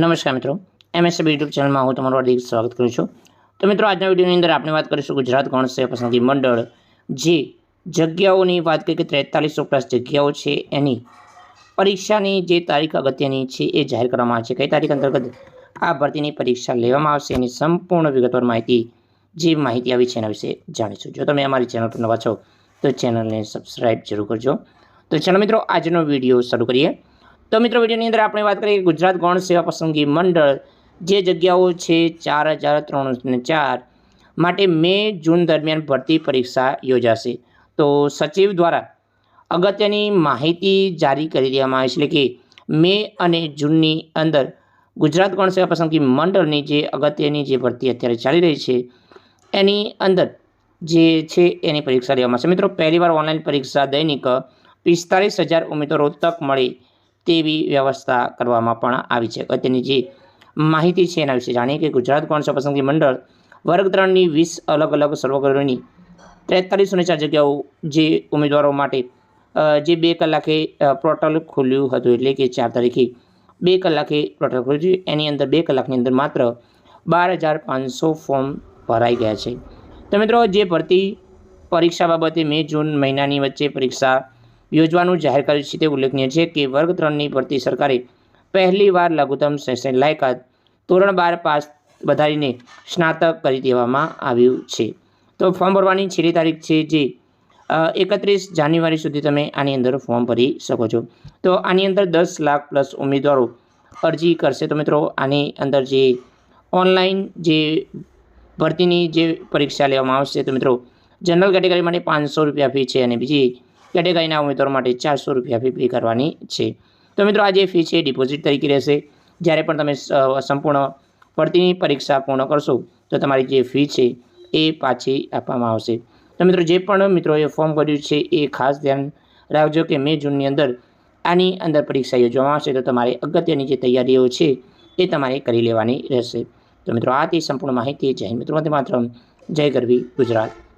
નમસ્કાર મિત્રો. MSB YouTube ચેનલમાં હું તમારું હાર્દિક સ્વાગત કરું છું. તો મિત્રો, આજના વિડીયોની અંદર આપણે વાત કરીશું ગુજરાત ગૌણ પસંદગી મંડળ, જે જગ્યાઓની વાત કરીએ કે ત્રેતાલીસો પ્લસ જગ્યાઓ છે, એની પરીક્ષાની જે તારીખ અગત્યની છે એ જાહેર કરવામાં આવે છે. કઈ તારીખ અંતર્ગત આ ભરતીની પરીક્ષા લેવામાં આવશે એની સંપૂર્ણ વિગતવાર માહિતી, જે માહિતી આવી છે એના વિશે જાણીશું. જો તમે અમારી ચેનલ પર નવા છો, તો ચેનલને સબસ્ક્રાઇબ જરૂર કરજો. તો ચાલો મિત્રો, આજનો વીડિયો શરૂ કરીએ. તો મિત્રો, વિડીયોની અંદર આપણે વાત કરીએ ગુજરાત ગૌણ સેવા પસંદગી મંડળ જે જગ્યાઓ છે ચાર હજાર ત્રણસો ચાર માટે મે જૂન દરમિયાન ભરતી પરીક્ષા યોજાશે. તો સચિવ દ્વારા અગત્યની માહિતી જારી કરી દેવામાં આવી છે. એટલે કે મે અને જૂનની અંદર ગુજરાત ગૌણ સેવા પસંદગી મંડળની જે અગત્યની જે ભરતી અત્યારે ચાલી રહી છે, એની અંદર જે છે એની પરીક્ષા લેવામાં આવશે. મિત્રો, પહેલીવાર ઓનલાઈન પરીક્ષા દૈનિક પિસ્તાલીસ હજાર ઉમેદવારો તક મળે તેવી વ્યવસ્થા કરવામાં પણ આવી છે. અત્યારની જે માહિતી છે એના વિશે જાણીએ કે ગુજરાત ગૌણ સેવા પસંદગી મંડળ વર્ગ ત્રણની વીસ અલગ અલગ સર્વગ્રહની ત્રેતાલીસો ને ચાર જગ્યાઓ જે ઉમેદવારો માટે જે બે કલાકે પોર્ટલ ખુલ્યું હતું એટલે કે ચાર તારીખે બે કલાકે પોર્ટલ ખુલ્યું છે એની અંદર બે કલાકની અંદર માત્ર બાર હજાર પાંચસો ફોર્મ ભરાઈ ગયા છે. તો મિત્રો, જે ભરતી પરીક્ષા બાબતે મે જૂન મહિનાની વચ્ચે પરીક્ષા યોજવાનું જાહેર કર્યું છે તે ઉલ્લેખનીય છે કે વર્ગ ત્રણની ભરતી સરકારે પહેલીવાર લઘુત્તમ શૈક્ષણિક લાયકાત ધોરણ બાર પાસ વધારીને સ્નાતક કરી દેવામાં આવ્યું છે. તો ફોર્મ ભરવાની છેલ્લી તારીખ છે જે એકત્રીસ જાન્યુઆરી સુધી તમે આની અંદર ફોર્મ ભરી શકો છો. તો આની અંદર દસ લાખ પ્લસ ઉમેદવારો અરજી કરશે. તો મિત્રો, આની અંદર જે ઓનલાઈન જે ભરતીની જે પરીક્ષા લેવામાં આવશે, તો મિત્રો, જનરલ કેટેગરી માટે પાંચસો રૂપિયા ફી છે અને બીજી કેટેગરીના ઉમેદવારો માટે ચારસો રૂપિયા ફી પે કરવાની છે. તો મિત્રો આ જે ફી છે ડિપોઝિટ તરીકે રહેશે. જ્યારે પણ તમે સંપૂર્ણ ભરતીની પરીક્ષા પૂર્ણ કરશો, તો તમારી જે ફી છે એ પાછી આપવામાં આવશે. તો મિત્રો, જે પણ મિત્રોએ ફોર્મ ભર્યું છે એ ખાસ ધ્યાન રાખજો કે મે જૂનની અંદર આની અંદર પરીક્ષા યોજવામાં આવશે, તો તમારે અગત્યની જે તૈયારીઓ છે એ તમારે કરી લેવાની રહેશે. તો મિત્રો, આ તે સંપૂર્ણ માહિતી. જય મિત્રો માત્ર જય ગરવી ગુજરાત.